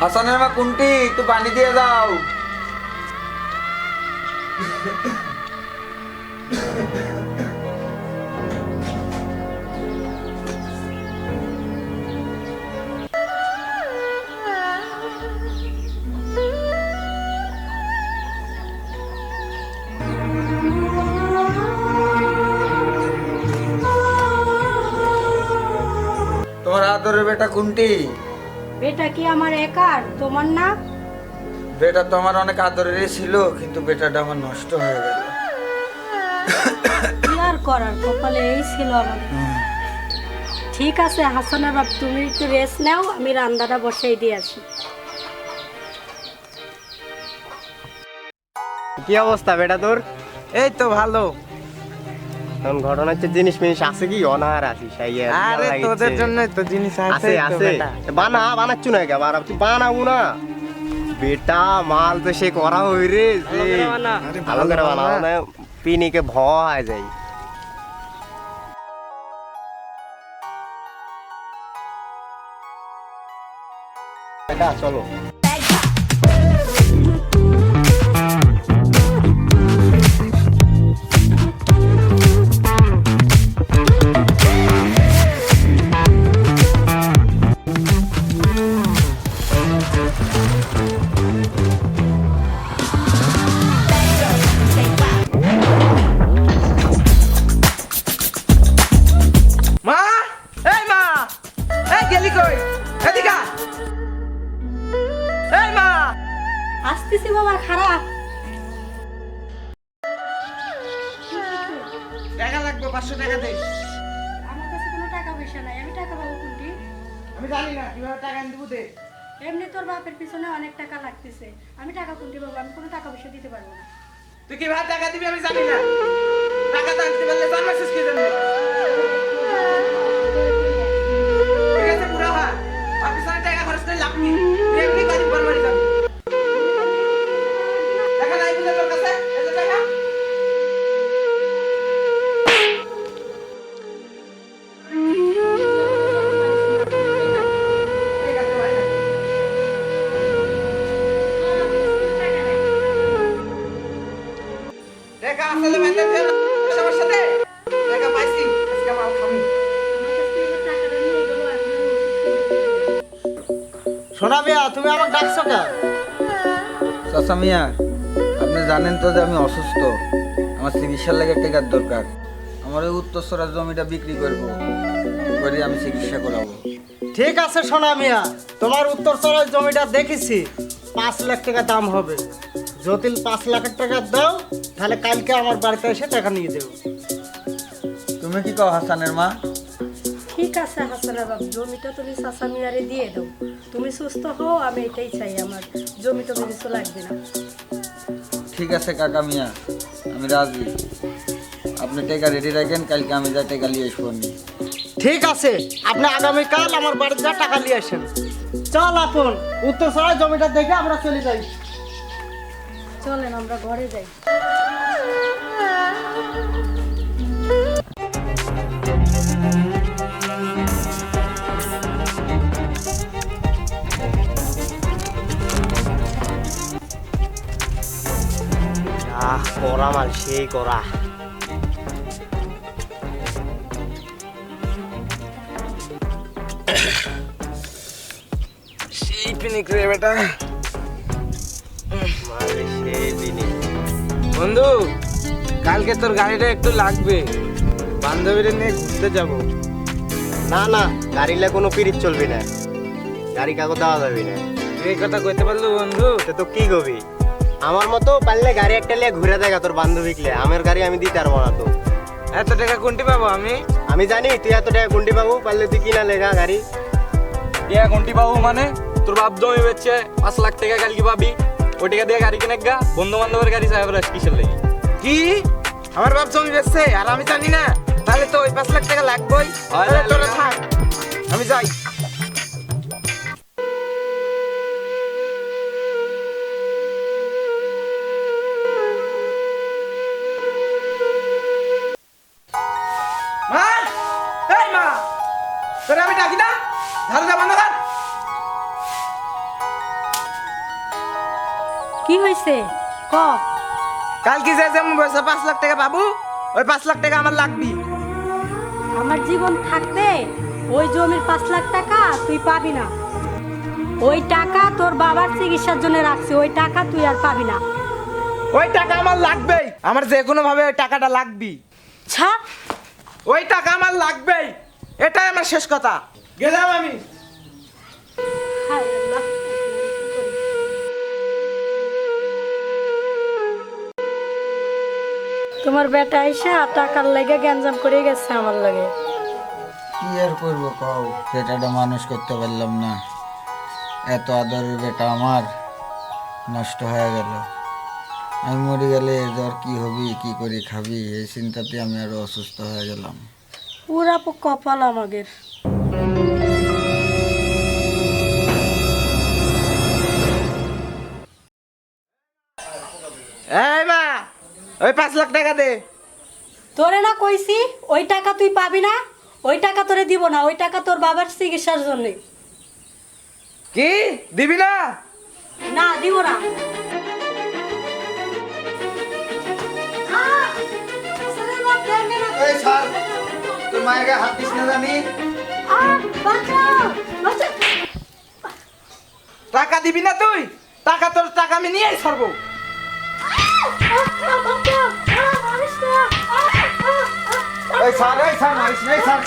হাসানের মা কোনটি একটু পানি দিয়ে দাও। তোমার আদরের বেটা কোনটি বেটা কি আমার একার তোমার না? বেটা তো আমার অনেক আদরেরই ছিল কিন্তু বেটাটা আমার নষ্ট হয়ে গেল। কি আর করার? কপালে এই ছিল আমাদের। ঠিক আছে হাসানের বাপ তুমি একটু রেস্ট নাও আমি রান্নাটা বসাই দিয়ে আসি। কি অবস্থা বেটা তোর? এই তো ভালো। এখন ঘটনা হচ্ছে জিনিস মিনিস আছে কি? অনাহার আছিস এই আরে তোদের জন্য তো জিনিস আছে আছে আছে। বানা বানাচ্ছু না কেবার তুই বানাবো না। বেটা মাল তো সে করা হই রে ভালো করে বানাও বানাবো না। না পিনিকে ভয় যায় চলো। আসতেছি বাবা খারাপ। টাকা লাগবে পাঁচশো টাকা দে। আমার কাছে কোনো টাকা পয়সা নাই। আমি টাকা পাবো কোনটি? আমি জানি না কীভাবে টাকা এনে দেবো দে। এমনি তোর বাপের পিছনে অনেক টাকা লাগতেছে। আমি টাকা কোনটি পাবো? আমি কোনো টাকা পয়সা দিতে পারব না। তুই কীভাবে টাকা দিবি আমি জানি না। টাকা তো দিতে পারলে জন্মাইছিস কি জন্য সোনা মিয়া তুমি আমাকে ডাকছো কেন? চাচা মিয়া আপনি জানেন তো যে আমি অসুস্থ। আমার চিকিৎসার লাগে টাকার দরকার। আমার ওই উত্তরসরা জমিটা বিক্রি করব। করে আমি চিকিৎসা করাবো। ঠিক আছে সোনা মিয়া তোমার উত্তর চড়াই জমিটা দেখেছি। পাঁচ লাখ টাকা দাম হবে। জটিল পাঁচ লাখ টাকা দাও তাহলে কালকে আমার বাড়িতে এসে টাকা নিয়ে দেবো। তুমি কি কও হাসানের মা? ঠিক আছে হাসানা বাবু জমিটা তুমি চাচা মিয়ারে দিয়ে দাও। তুমি সুস্থ হও আমি এটাই চাই আমার জমি টমি কিছু লাগবে না। ঠিক আছে কাকা মিয়া আমি রাজি। আপনি টাকা রেডি রাখেন কালকে আমি যা টাকা নিয়ে আসব ঠিক আছে আপনি আগামীকাল আমার বাড়িতে যা টাকা নিয়ে আসেন। চল আপন উত্তর চড়াই জমিটা দেখে আমরা চলে যাই। চলেন আমরা ঘরে যাই। করা মাল সেই করা। সেই পিনিক রে বেটা। সেই বন্ধু কালকে তোর গাড়িটা একটু লাগবে। বান্ধবীরা নিয়ে ঘুরতে যাব। না না গাড়িলে কোনো পিরিত চলবি না। গাড়ি কাগজ দেওয়া যাবি না। এই কথা কইতে পারল বন্ধু? তো কি কবি? আমার মতো পারলে গাড়ি একটা লিয়ে ঘুরে দেখা তোর বান্ধবীকলে আমার গাড়ি আমি দিতে পারব না তো। এত টাকা কোনটি পাবো আমি? আমি জানি তুই এত টাকা গুন্ডি পাবো পারলে তুই কিনা লেগা গাড়ি। ইয়া ঘন্টি পাবো মানে? তোর বাপ জমি বেচছে পাঁচ লাখ টাকা কালকে পাবি। ওই টাকা দিয়ে গাড়ি কিনে গা। বন্ধু বান্ধবের গাড়ি সাহেব কিসের লেগে? কি? আমার বাপ জমি বেচছে আর আমি জানি না। তাহলে তো ওই পাঁচ লাখ টাকা লাগবেই। তোরা থাক। আমি যাই। বেটা কিনা ধারে যা বান্ধা কি হয়েছে ক? কালকে যে যেমন পয়সা পাঁচ লাখ টাকা পাবো ওই পাঁচ লাখ টাকা আমার লাগবি। আমার জীবন থাকবে ওই জমির পাঁচ লাখ টাকা তুই পাবি না। ওই টাকা তোর বাবার চিকিৎসার জন্য রাখছি ওই টাকা তুই আর পাবি না। ওই টাকা আমার লাগবেই। আমার যে কোনো ভাবে ওই টাকাটা লাগবি ছা ওই টাকা আমার লাগবেই। এটাই আমার শেষ কথা। গেলাম আমি। তোমার বেটা আইসা টাকার লেগে গ্যাঞ্জাম করে গেছে আমার লাগে। কি আর করব কও? বেটাটা মানুষ করতে পারলাম না। এত আদরের বেটা আমার নষ্ট হয়ে গেল। আমি মরে গেলে জ্বর কি হবি কি করে খাবি? এই চিন্তাতে আমি আরও অসুস্থ হয়ে গেলাম। পুরা কপাল আমাদের। এই মা ওই পাঁচ লাখ টাকা দে। তোরে না কইছি ওই টাকা তুই পাবি না ওই টাকা তোরে দিব না ওই টাকা তোর বাবার চিকিৎসার জন্য। কি? দিবি না? না দিব না। মায়ের গায়ে হাত দিস না জানি। টাকা দিবি না তুই? টাকা তোর টাকা আমি নিয়েই ছাড়বো। এই স্যার এই স্যার এই স্যার